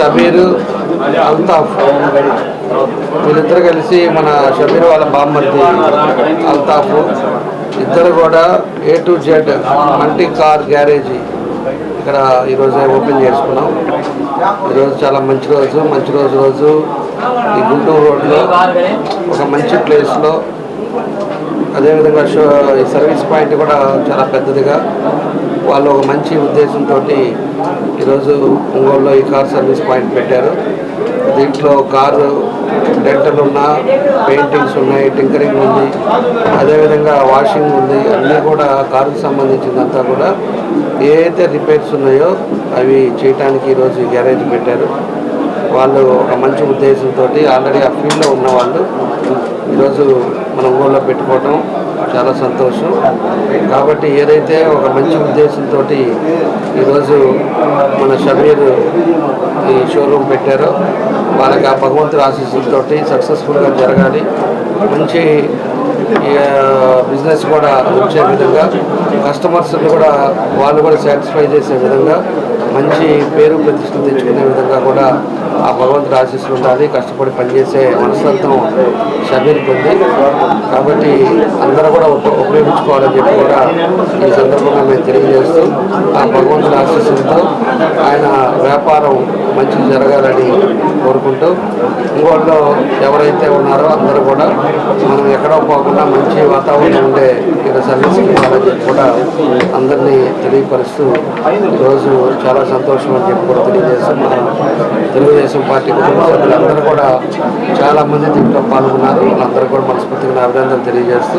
షబీర్ అల్తాఫ్ వీళ్ళిద్దరు కలిసి మన షబీర్ వాళ్ళ బామ్మర్ది అల్తాఫ్. ఇద్దరు కూడా A to Z multi car garage ఇక్కడ ఈరోజే ఓపెన్ చేసుకున్నాం. ఈరోజు చాలా మంచి రోజు మంచి రోజు రోజు ఈ గుంటూరు రోడ్లో ఒక మంచి ప్లేస్లో. అదేవిధంగా షో ఈ సర్వీస్ పాయింట్ కూడా చాలా పెద్దదిగా. వాళ్ళు ఒక మంచి ఉద్దేశంతో ఈరోజు ఒంగోలులో ఈ కార్ సర్వీస్ పాయింట్ పెట్టారు. దీంట్లో కారు డెంటల్ ఉన్న పెయింటింగ్స్ ఉన్నాయి టింకరింగ్ ఉంది అదేవిధంగా వాషింగ్ ఉంది అన్నీ కూడా కారుకు సంబంధించిందంతా కూడా ఏదైతే రిపేర్స్ ఉన్నాయో అవి చేయటానికి ఈరోజు గ్యారేజ్ పెట్టారు. వాళ్ళు ఒక మంచి ఉద్దేశంతో ఆల్రెడీ ఆ ఫీల్డ్లో ఉన్న వాళ్ళు ఈరోజు మన ఊళ్ళో పెట్టుకోవటం చాలా సంతోషం. కాబట్టి ఏదైతే ఒక మంచి ఉద్దేశంతో ఈరోజు మన షబీర్ ఈ షోరూమ్ పెట్టారో వాళ్ళకి ఆ భగవంతుడి ఆశీస్సులతోటి సక్సెస్ఫుల్గా జరగాలి. మంచి బిజినెస్ కూడా వచ్చే విధంగా కస్టమర్స్ని కూడా వాళ్ళు కూడా సాటిస్ఫై చేసే విధంగా మంచి పేరు ప్రతిష్ట తెచ్చుకునే విధంగా కూడా ఆ భగవంతుడు ఆశీస్సులు ఉండాలి. కష్టపడి పనిచేసే మనస్తత్వం షబీర్కి కాబట్టి అందరూ కూడా ఉపయోగించుకోవాలని చెప్పి కూడా ఈ సందర్భంగా మేము తెలియజేస్తూ ఆ భగవంతుడి ఆశీస్సులతో ఆయన వ్యాపారం మంచి జరగాలని కోరుకుంటూ ఇంకోళ్ళు ఎవరైతే ఉన్నారో అందరూ కూడా మనం ఎక్కడో పోకుండా మంచి వాతావరణం ఉండే ఇక్కడ సర్వీస్ ఇవ్వాలని చెప్పి కూడా అందరినీ తెలియపరుస్తూ ఈరోజు చాలా సంతోషం అని చెప్పి కూడా తెలియజేస్తూ తెలుగుదేశం పార్టీ కుటుంబ సభ్యులందరూ కూడా చాలామంది దీంట్లో పాల్గొన్నారు. వాళ్ళందరూ కూడా మనస్ఫూర్తిగా అభినందనలు తెలియజేస్తూ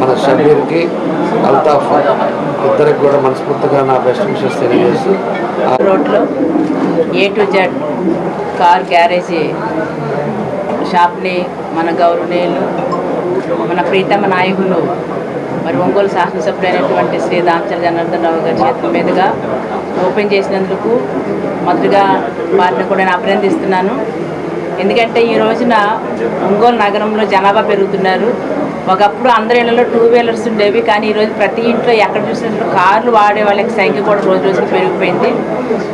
మన షబీర్కి అల్తాఫ్ ఇద్దరికి కూడా మనస్ఫూర్తిగా నా బెస్ట్ విషెస్ తెలియజేస్తూ. రోడ్లో A to Z car garage షాప్ని మన గౌరవనీయులు మన ప్రీతమ నాయకులు మరి ఒంగోలు శాసనసభ్యులైనటువంటి శ్రీ దామచల జనార్దన్ రావు గారి చేతుల మీదుగా ఓపెన్ చేసినందుకు మొదటిగా వారిని కూడా నేను అభినందిస్తున్నాను. ఎందుకంటే ఈ రోజున ఒంగోలు నగరంలో జనాభా పెరుగుతున్నారు. ఒకప్పుడు అందరి ఇళ్ళలో టూ వీలర్స్ ఉండేవి కానీ ఈరోజు ప్రతి ఇంట్లో ఎక్కడ చూసినట్లు కార్లు వాడే వాళ్ళకి సంఖ్య కూడా రోజు రోజుకి పెరిగిపోయింది.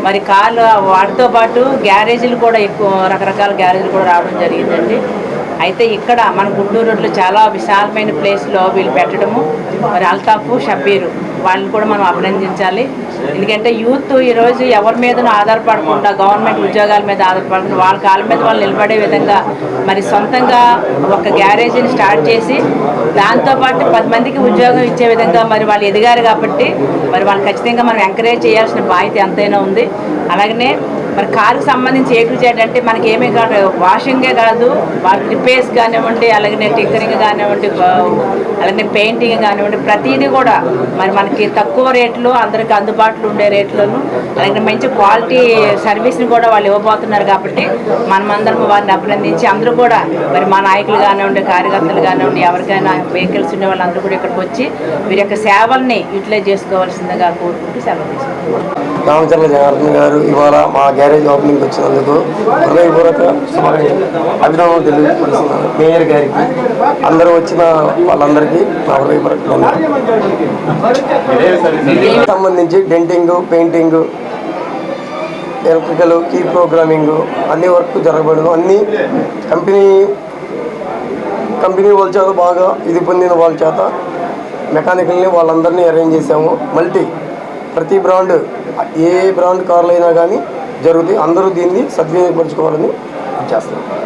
మరి కార్లు వాటితో పాటు గ్యారేజీలు కూడా ఎక్కువ రకరకాల గ్యారేజీలు కూడా రావడం జరిగిందండి. అయితే ఇక్కడ మన గుంటూరు రోడ్లో చాలా విశాలమైన ప్లేస్లో వీళ్ళు పెట్టడము. మరి అల్తాఫ్ షబీరు వాళ్ళని కూడా మనం అభినందించాలి. ఎందుకంటే యూత్ ఈరోజు ఎవరి మీదనూ ఆధారపడకుండా గవర్నమెంట్ ఉద్యోగాల మీద ఆధారపడకుండా వాళ్ళ కాళ్ళ మీద వాళ్ళు నిలబడే విధంగా మరి సొంతంగా ఒక గ్యారేజీని స్టార్ట్ చేసి దాంతోపాటు పది మందికి ఉద్యోగం ఇచ్చే విధంగా మరి వాళ్ళు ఎదిగారు కాబట్టి మరి వాళ్ళు ఖచ్చితంగా మనం ఎంకరేజ్ చేయాల్సిన బాధ్యత ఎంతైనా ఉంది. అలాగనే మరి కారుకి సంబంధించి ఏ టు అంటే మనకి ఏమీ కాదు వాషింగే కాదు వాటి రిపేర్స్ కానివ్వండి అలాగే టిక్కరింగ్ కానివ్వండి అలాగే పెయింటింగ్ కానివ్వండి ప్రతిదీ కూడా మరి మనకి తక్కువ రేట్లో అందరికి అందుబాటులో ఉండే రేట్లను అలాగే మంచి క్వాలిటీ సర్వీస్ని కూడా వాళ్ళు ఇవ్వబోతున్నారు కాబట్టి మనమందరం వారిని అభినందించి అందరూ కూడా మరి మా నాయకులు కానివ్వండి కార్యకర్తలు కానివ్వండి ఎవరికైనా వెహికల్స్ ఉండే వాళ్ళందరూ కూడా ఇక్కడికి వచ్చి వీరి యొక్క సేవల్ని యూటిలైజ్ చేసుకోవాల్సిందిగా కోరుకుంటూ సెలవు తీసుకుంటున్నాను రామచంద్ర జనార్దన్ గారు ఇవాళ మా గ్యారేజ్ ఓపెనింగ్ వచ్చినందుకు హృదయపూర్వక అభినందనలు తెలియజేస్తున్నాను మేయర్ గారికి అందరూ వచ్చిన వాళ్ళందరికీ నా హృదయపూర్వక సంబంధించి denting painting electrical key programming అన్ని వర్క్ జరగబడదు అన్ని కంపెనీ కంపెనీ వాళ్ళ చేత బాగా ఇది పొందిన వాళ్ళ చేత మెకానికల్ని వాళ్ళందరినీ అరేంజ్ చేసాము మల్టీ ప్రతి బ్రాండ్ ఏ బ్రాండ్ కార్లు అయినా కానీ జరుగుతాయి. అందరూ దీన్ని సద్వినియోగపరచుకోవాలని చేస్తున్నాం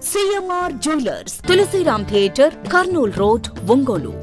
CMR jewellers Tulasiram theatre Kurnool road Ongole